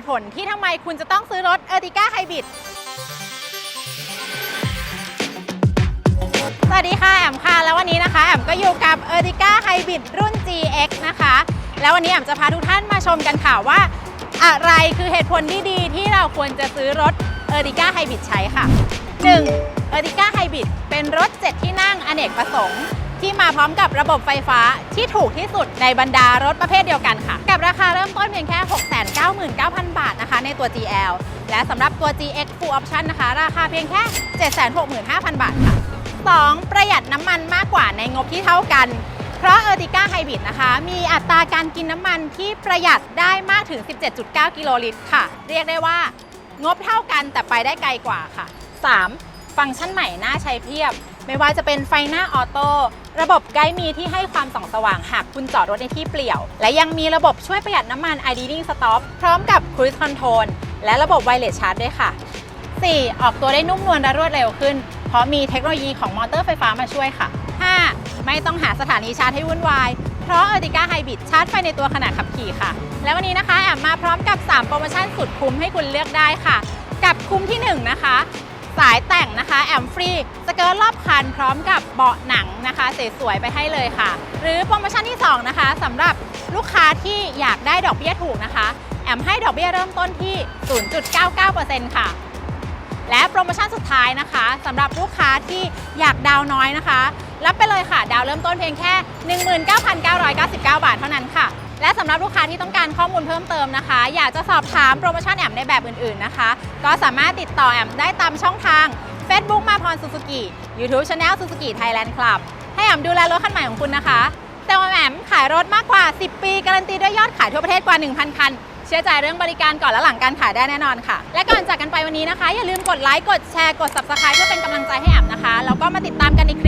ตุผลที่ทำไมคุณจะต้องซื้อรถ Ertiga Hybrid สวัสดีค่ะ แอมค่ะ แล้ววันนี้นะคะ แอมก็อยู่กับ Ertiga Hybrid รุ่น GX นะคะ แล้ววันนี้แอมจะพาทุกท่านมาชมกันค่ะว่า อะไรคือเหตุผลที่ดีที่เราควรจะซื้อรถ Ertiga Hybrid ใช้ค่ะ 1. Ertiga Hybrid เป็นรถ 7 ที่นั่งอเนกประสงค์ ที่มาพร้อมกับระบบไฟฟ้าที่ถูกที่สุดในบรรดารถประเภทเดียวกันค่ะ กับราคาเริ่มต้นเพียงแค่ 699,000 บาทนะคะ ในตัว GL และสำหรับตัว GX Full Option นะคะ ราคาเพียงแค่ 765,000 บาทค่ะ 2. ประหยัดน้ำมันมากกว่าในงบที่เท่ากัน เพราะ Ertiga Hybrid นะคะ มีอัตราการกินน้ำมันที่ประหยัดได้มากถึง 17.9 กิโลลิตรค่ะ เรียกได้ว่างบเท่ากันแต่ไปได้ไกลกว่าค่ะ 3. ฟังก์ชันใหม่น่าใช้เพียบ ไม่ว่าจะเป็นไฟหน้าออโต้ระบบไกด์มีที่ให้ความส่องสว่างหากคุณจอดรถในที่เปลี่ยว และยังมีระบบช่วยประหยัดน้ำมัน idling stop พร้อมกับ cruise control และระบบ wireless charge ด้วยค่ะ 4. ออกตัวได้นุ่มนวลและรวดเร็วขึ้น เพราะมีเทคโนโลยีของมอเตอร์ไฟฟ้ามาช่วยค่ะ 5. ไม่ต้องหาสถานีชาร์จให้วุ่นวาย เพราะ Ertiga Hybrid ชาร์จไฟในตัวขณะขับขี่ค่ะ และวันนี้นะคะแอมมาพร้อมกับ 3 โปรโมชั่นสุดคุ้มให้คุณเลือกได้ค่ะ กับคุ้มที่ 1 นะคะ แต่งนะแอมฟรีสเกิร์ตรอบคันพร้อมกับเบาะหนังนะคะสวยๆไปให้เลยค่ะ หรือโปรโมชั่นที่ 2 นะคะสำหรับลูกค้าที่อยากได้ดอกเบี้ยถูกนะคะ แอมให้ดอกเบี้ยเริ่มต้นที่ 0.99%ค่ะ และโปรโมชั่นสุดท้ายนะคะสำหรับลูกค้าที่อยากดาวน้อยนะคะ รับไปเลยค่ะ ดาวเริ่มต้นเพียงแค่ 19,999 บาทเท่านั้นค่ะและสำหรับลูกค้าที่ต้องการข้อมูลเพิ่มเติมนะคะ อยากจะสอบถามโปรโมชั่นแอมในแบบอื่นๆนะคะ ก็สามารถติดต่อแอมได้ตามช่องทาง Facebook มาพรซูซูกิ YouTube Channel Suzuki Thailand Club ให้แอมดูแลรถคันใหม่ของคุณนะคะ แต่ว่าแอมขายรถมากกว่า 10 ปี การันตีด้วยยอดขายทั่วประเทศกว่า 1,000 คัน เชื่อใจเรื่องบริการก่อนและหลังการขายได้แน่นอนค่ะ และก่อนจากกันไปวันนี้นะคะ อย่าลืมกดไลค์กดแชร์กด Subscribe เพื่อเป็นกำลังใจให้แอมนะคะแล้วก็มาติดตามกันในคลิป